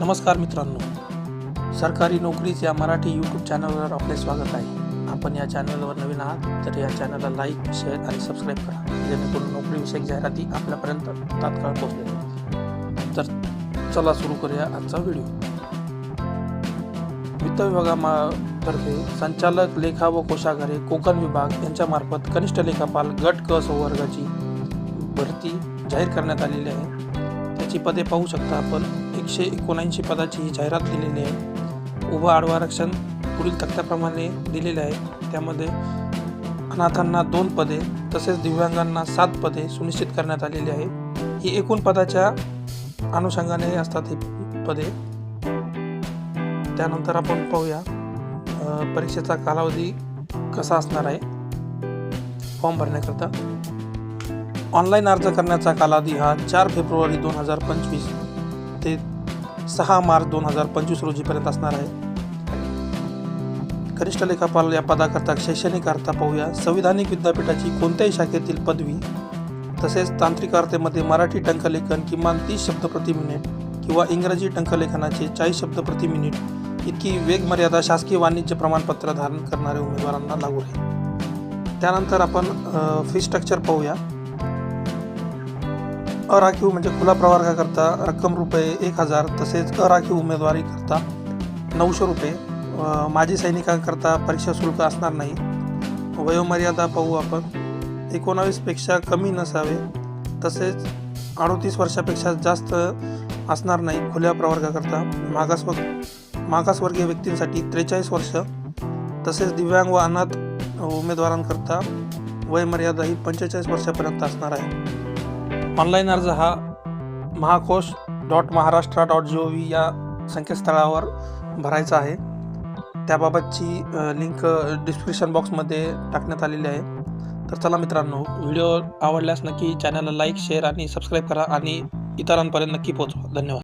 नमस्कार मित्रांनो. सरकारी नोकरीच या मराठी यूट्यूब चॅनलवर आपले स्वागत आहे. आपण या चॅनलवर नवीन आहात तर या चॅनलला लाईक शेअर आणि सबस्क्राईब करा. जेणेकरून नोकरीविषयक जाहिराती आपल्यापर्यंत तात्काळ पोहोचल्या तर चला सुरू करूया आजचा व्हिडिओ वित्त विभागामार्फे संचालक लेखा व कोशागारे कोकण विभाग यांच्यामार्फत कनिष्ठ लेखापाल गट क संवर्गाची भरती जाहीर करण्यात आलेली आहे. त्याची पदे पाहू शकता आपण. एकशे एकोणऐंशी पदाची ही जाहिरात दिलेली आहे. उभं आडवं आरक्षण पुढील तक्त्याप्रमाणे दिलेले आहे. त्यामध्ये अनाथांना दोन पदे तसेच दिव्यांगांना सात पदे सुनिश्चित करण्यात आलेली आहे. ही एकूण पदाच्या अनुषंगाने असतात ही पदे. त्यानंतर आपण पाहूया परीक्षेचा कालावधी कसा असणार आहे. फॉर्म भरण्याकरता. ऑनलाईन अर्ज करण्याचा कालावधी हा चार फेब्रुवारी दोन हजार पंचवीस ते सहा मार्च दोन हजार पंचवीस रोजीपर्यंत असणार आहे. कनिष्ठ लेखापाल या पदाकरता शैक्षणिक अर्थ पाहूया. संविधानिक विद्यापीठाची कोणत्याही शाखेतील पदवी तसेच तांत्रिकार्थेमध्ये मराठी टंकलेखन किमान तीस शब्द प्रति मिनिट किंवा इंग्रजी टंकलेखनाचे चाळीस शब्द प्रति मिनिट इतकी वेगमर्यादा शासकीय वाणिज्य प्रमाणपत्र धारण करणाऱ्या उमेदवारांना लागू राहील त्यानंतर आपण फी स्ट्रक्चर पाहूया. अराखीव म्हणजे खुला प्रवर्गाकरता रक्कम रुपये एक हजार तसेच अराखीव उमेदवारीकरता नऊशे रुपये. माजी सैनिकांकरता परीक्षा शुल्क असणार नाही. वयोमर्यादा पाहू आपण. एकोणावीसपेक्षा कमी नसावे. तसेच अडतीस वर्षापेक्षा जास्त असणार नाही. खुल्या प्रवर्गाकरता मागासव मागासवर्गीय व्यक्तींसाठी त्रेचाळीस वर्ष. तसेच दिव्यांग व अनाथ उमेदवारांकरता वयमर्यादा ही पंचेचाळीस वर्षापर्यंत असणार आहे. ऑनलाईन अर्ज हा Mahakosh dot Maharashtra dot G O V या संकेतस्थळावर भरायचा आहे. त्याबाबतची लिंक डिस्क्रिप्शन बॉक्समध्ये टाकण्यात आलेली आहे. तर चला मित्रांनो व्हिडिओ आवडल्यास नक्की चॅनलला लाईक शेअर आणि सबस्क्राईब करा आणि इतरांपर्यंत नक्की पोहोचवा. धन्यवाद.